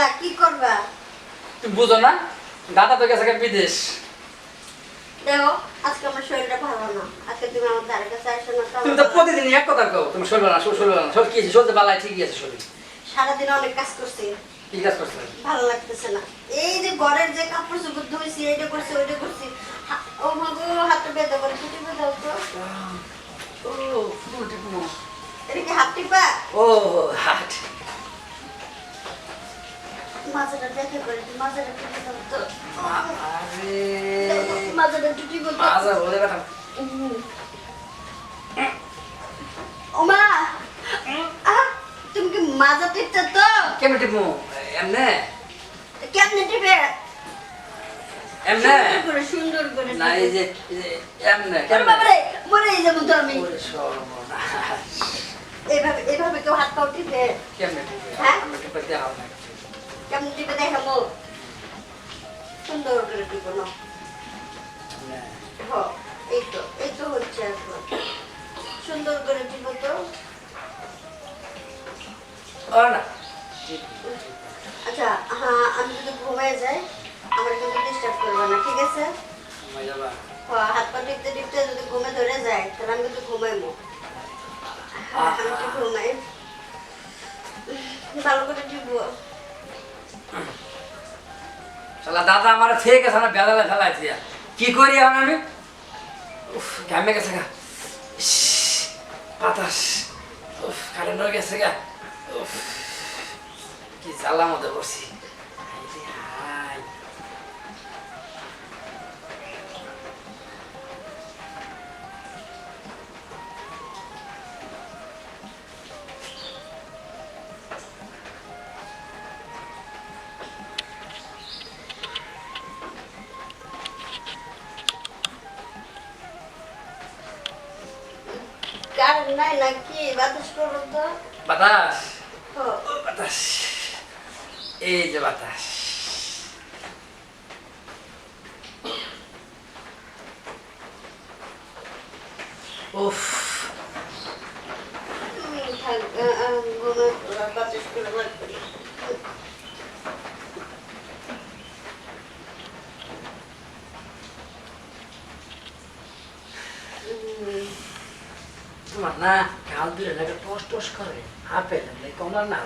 না কি করবা? তুমি বুঝো না? দাদা তো গেছে বিদেশ। দেখো আজকে আমার শরীরটা ভালো না। আজকে তুমি আমার ধারে কাছে আসো না তুমি তো প্রতিদিন এক কথা কও তুমি শরীর না শরীর না। শরীর কি আছে? শরীর বালায় ঠিকই আছে শরীর। সারাদিন অনেক কাজ করছি। কি কাজ করছে? ভালো লাগতেছে না। এই যে ঘরের যে কাপড় চোপড় ধুইছি এইটা করছি ওইটা করছি। ও মাগো হাতে বেঁধে করে ছুটি বেঁধাও তো। ও টিপনো এটা কি হাত টিপা? ও হাট মাজাটা দেখে করে মাজাটা টুটি দাও আরে। মাজাটা টুটি বলতো? মাজা বলে কথা ওমা তুমি কি মাজা টিপতে তো? কেমনে টিপমু এমনে? কেমনে টিপে? এমনে? সুন্দর করে সুন্দর করে না এই যে এমনে কেমনে? বাবারে মরে যাব তো আমি। এইভাবে এইভাবে কেউ হাত পাও টিপে কেমনে টিপে? হ্যাঁ? টিপে দেখাও না। কেমন দেখাবো সুন্দর করে টিপো না এই তো এই তো হচ্ছে এখন সুন্দর করে তো আচ্ছা হ্যাঁ আমি যদি ঘুমিয়ে যাই আমার কিন্তু ডিস্টার্ব করবে না ঠিক আছে হাত পা টিপতে টিপতে যদি ঘুমে ধরে যায় তাহলে আমি কিন্তু ঘুমাইবো আমি ঘুমাই ভালো করে টিপবো শালা দাদা আমার থেকে গেছে না বেদালে ফেলাইছি কি করি এখন আমি? ঘামে গেছে গা। বাতাস। কারেন্টও গেছে গা। কি জ্বালা মধ্যে বসি। কারণ নাই নাকি? বাতাস করব তো। বাতাস? বাতাস। এই যে বাতাস। উফ। থাক, বাতাস করে বার করি। উম, তোমার না কাল দুলে লাগে টস টস করে আপেল কমলার না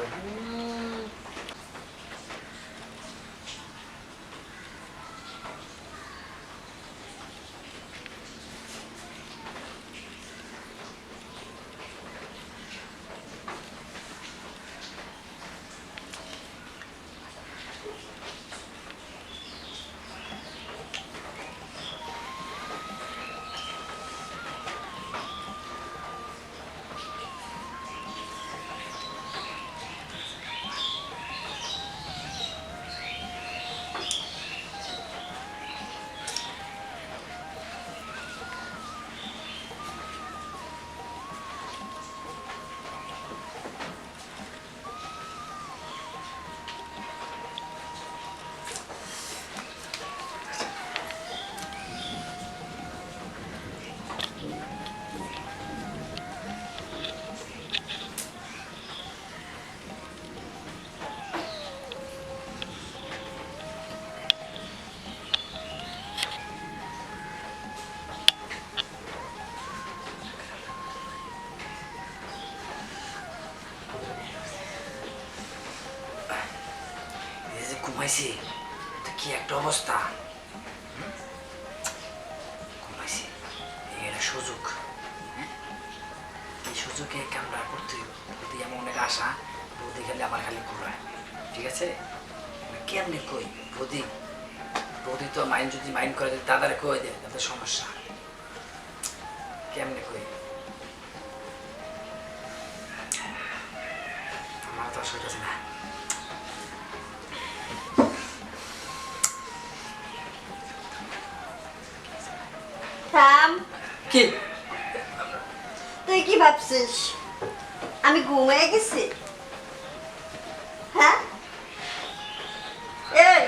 ঘুমাইছি। তো কি একটা অবস্থা? ঘুমাইছি। এটা সুযোগ? এই সুযোগে কামড়া করতে। যদি এমন অনেক আশা। বৌদি খেলে আমার খালি ঘুরায়। ঠিক আছে? কেমনে কই? বৌদি বৌদি তো মাইন্ড যদি মাইন্ড করে যদি দাদারে কই দেয়? তাদের সমস্যা। কেমনে কই? আমার তো আসলে না। কি? তুই কি ভাবছিস? আমি ঘুমিয়ে গেছি। হ্যাঁ? এই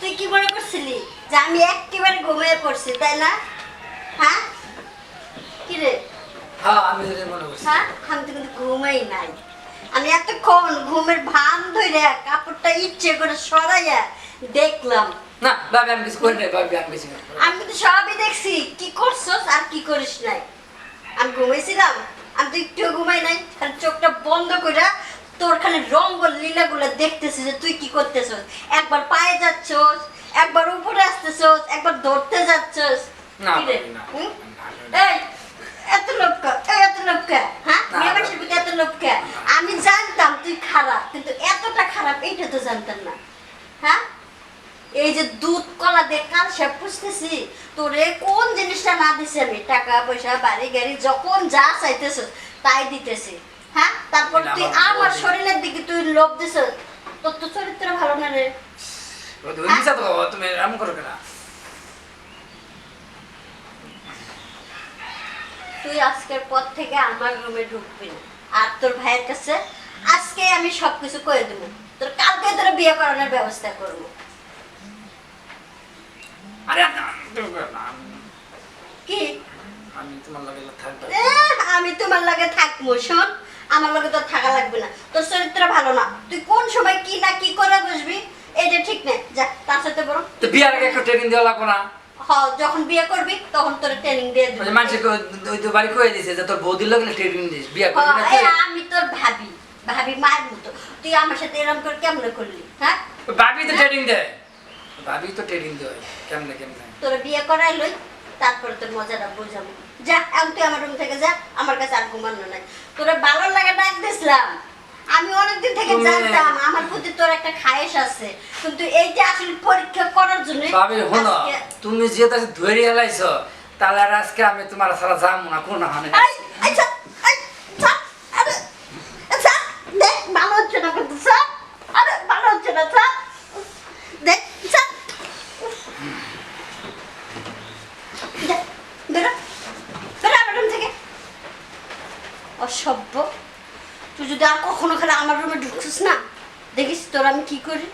তুই কি মনে করছিলি যে আমি একেবারে ঘুমিয়ে পড়ছি তাই না? হ্যাঁ? কি রে? হ্যাঁ আমি মনে করছি। হ্যাঁ? আমি তো কিন্তু ঘুমাই নাই। আমি এতক্ষণ ঘুমের ভান ধরে কাপড়টা ইচ্ছে করে সরাইয়া দেখলাম না ভাবি আমি কিছু করি নাই ভাবি আমি কিছু আমি কিন্তু সবই দেখছি। কি করছস আর কি করিস নাই? আমি ঘুমাইছিলাম আমি তো একটু ঘুমাই নাই। খালি চোখটা বন্ধ তোর খালি রঙ্গল লীলাগুলো দেখতেছি যে তুই কি করতেছস। একবার পায়ে যাচ্ছস একবার উপরে আসতেছস একবার ধরতে যাচ্ছস। না, এই এত লোককা এত লোককা হ্যাঁ? মেয়ে ভাবি। মানুষের প্রতি এত লোককা আমি জানতাম তুই খারাপ কিন্তু এতটা খারাপ এইটা তো জানতাম না। এই যে দুধ কলা দিয়ে কাল সে পুষতেছি তোরে কোন জিনিসটা না দিছি আমি? টাকা পয়সা বাড়ি গাড়ি যখন যা চাইতেছ তাই দিতেছি। হ্যাঁ? তারপর তুই আমার শরীরের দিকে তুই লোভ দিছ। তোর তো চরিত্র ভালো না রে। তুমি তুমি এমন করো কেনা? তুই আজকের পর থেকে আমার রুমে ঢুকবি না। আর তোর ভাইয়ের কাছে আজকে আমি সবকিছু করে দেবো। তোর কালকে তোর বিয়ে করানোর ব্যবস্থা করব। আরে না, না, আমি- কি? আমি তোমার লাগে থাকব। আমি তোমার লাগে থাকব শোন। আমার লগে তোর থাকা লাগবে না। তোর চরিত্র ভালো না। তুই কোন সময় কি না কি করে বসবি এটা ঠিক নেই। যা তার সাথে বরং তো বিয়ার আগে একটু ট্রেনিং দেওয়া লাগবো না? হ যখন বিয়ে করবি তখন তোর ট্রেনিং দিয়ে ওই যে মানুষকে ওই তো বাড়ি কয়ে দিছে যে তোর বৌদির লোক ট্রেনিং দিস বিয়া করবি না হ, তুই? এই আমি তোর ভাবি। ভাবি মায়ের মতো। তুই আমার সাথে এরকম করে কেমন করলি হ্যাঁ? ভাবি তো ট্রেনিং দেয়। ভাবি তো ট্রেনিং দেয় কেমনে কেমনে? তোর বিয়ে করাই লই তারপরে তোর মজাটা বুঝাবো। যা এখন তুই আমার রুম থেকে যা আমার কাছে আর ঘুমানো নাই। তোর ভালো লাগে ডাক দিছিলাম। আমি অনেকদিন থেকে তুমি- জানতাম আমার প্রতি তোর একটা খায়েশ আছে। কিন্তু এইটা আসলে পরীক্ষা করার জন্য ভাবি শোনো তুমি যে তার ধরে এলাইছ তাহলে আর আজকে আমি তোমার সারা যাব না কোন হানে আচ্ছা আরে ভালো হচ্ছে না কিন্তু আরে ভালো হচ্ছে না স্যার দেখ স্যার দেখ, বেরো বেরো আমার রুম থেকে অসভ্য তুই যদি আর কখনো খালি আমার রুমে ঢুকছিস না দেখিস তোর আমি কি করি।